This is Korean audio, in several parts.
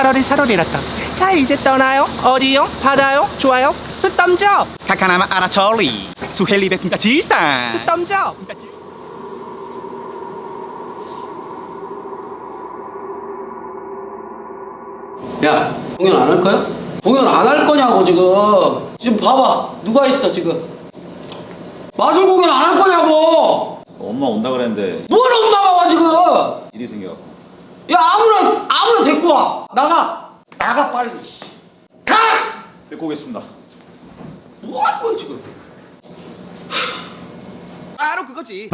차라리 차라리랐다. 자 이제 떠나요. 어디요? 바다요? 좋아요. 뜻덤죠. 카카나마 아라철리 수헬리 베푼가 질산 뜻덤죠. 야, 공연 안할 거야? 공연 안 할 거냐고 지금. 지금 봐봐, 누가 있어 지금? 마술 공연 안 할 거냐고. 엄마 온다 그랬는데 뭘 엄마가 와 지금? 일이 생겨갖고 야 아무나 아무나 데리고 와. 나가. 나가 빨리. 가. 데리고 오겠습니다 뭐 하는 거야 지금? 바로 그거지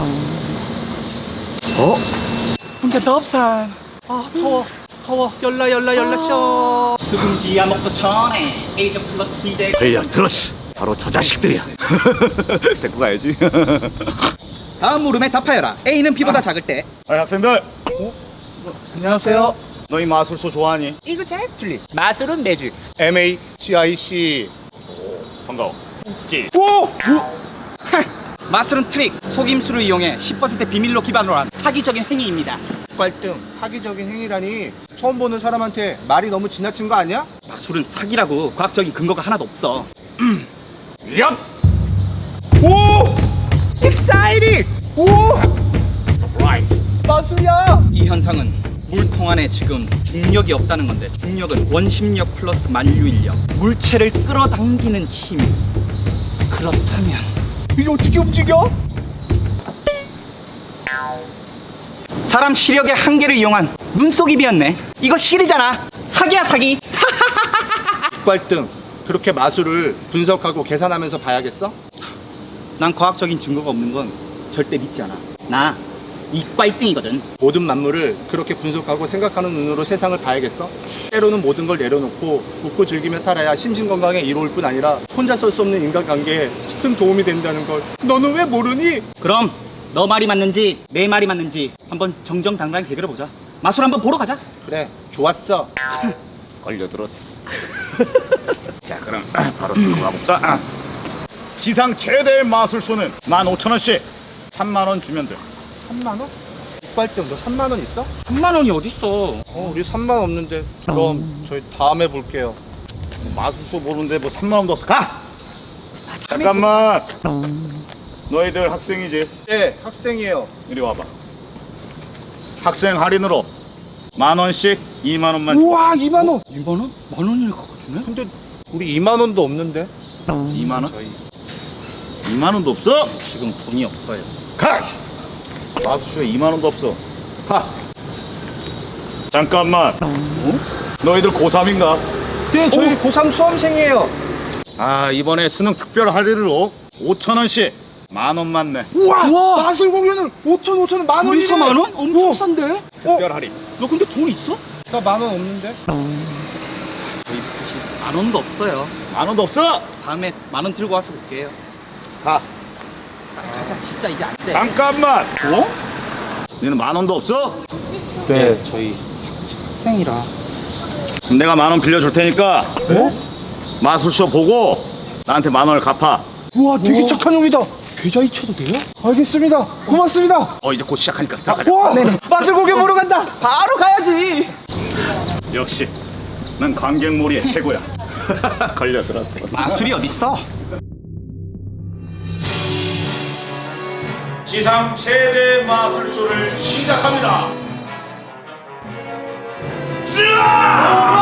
어? 근데 넙산. 아 더워. 더워. 열라 열라 열라 쇼. 수금지 야 먹도 전에 에이저 플러스 DJ 걸려 들었어 바로 저 자식들이야 데리고 가야지 다음 물음에 답하여라 A는 B보다 작을 때 아니 학생들 안녕하세요. 너희 마술소 좋아하니? 이거 잘 틀리. 마술은 매주. M-A-G-I-C 반가워 오! 마술은 트릭, 속임수를 이용해 10% 비밀로 기반으로 한 사기적인 행위입니다 꼴등 사기적인 행위라니 처음 보는 사람한테 말이 너무 지나친 거 아니야? 마술은 사기라고 과학적인 근거가 하나도 없어 야! 오! 엑사이팅! 오! 마술이야! 이 현상은 물통 안에 지금 중력이 없다는 건데 중력은 원심력 플러스 만류인력 물체를 끌어당기는 힘 그렇다면 이게 어떻게 움직여? 사람 시력의 한계를 이용한 눈속임이었네 이거 실이잖아 사기야 사기 꼴등 그렇게 마술을 분석하고 계산하면서 봐야겠어? 난 과학적인 증거가 없는 건 절대 믿지 않아 나 이과일등이거든. 모든 만물을 그렇게 분석하고 생각하는 눈으로 세상을 봐야겠어? 때로는 모든 걸 내려놓고 웃고 즐기며 살아야 심신 건강에 이로울 뿐 아니라 혼자 설 수 없는 인간관계에 큰 도움이 된다는 걸. 너는 왜 모르니? 그럼 너 말이 맞는지 내 말이 맞는지 한번 정정당당하게 대결해 보자. 마술 한번 보러 가자. 그래 좋았어. 걸려 들었어. 자 그럼 바로 들고 가볼까? 지상 최대 마술소는 15,000원씩 3만원 주면 돼 3만 원? 이빨등 너 3만 원 있어? 3만 원이 어딨어 어 우리 3만 원 없는데 그럼 저희 다음에 볼게요 마술소 보는데 뭐 3만원도 없어 가! 잠깐만 너희들 학생이지? 네 학생이에요 이리 와봐 학생 할인으로 만 원씩 2만 원만 우와 2만 원 2만 원? 만 원이나 깎아주네? 근데 우리 2만 원도 없는데 2만 원? 2만 원도 없어? 지금 돈이 없어요 가! 마술쇼에 2만원도 없어. 가! 잠깐만. 어? 너희들 고3인가? 네 저희 고3 수험생이에요. 아 이번에 수능 특별 할인으로 5천원씩. 만원만 내 우와, 마술 공연을 5천 5천 만 원이래 둘이서 만 원? 엄청 싼데? 특별 할인. 너 근데 돈 있어? 나만 원 없는데. 저희 사실 만 원도 없어요. 만원도 없어? 다음에 만 원 들고 와서 볼게요. 가 가자. 진짜 이제 안돼. 잠깐만. 어? 너는 만 원도 없어? 네. 저희 학생이라. 그럼 내가 만 원 빌려줄 테니까 네? 마술쇼 보고 나한테 만 원을 갚아. 우와 되게 착한 형이다. 계좌 이체도 돼요? 알겠습니다. 고맙습니다. 어 이제 곧 시작하니까 들어가자. 와 네네 마술 공연 보러 간다. 바로 가야지. 역시 난 관객몰이의 최고야. 걸려들었어. 마술이 어딨어? 지상 최대 마술쇼를 시작합니다. 으아!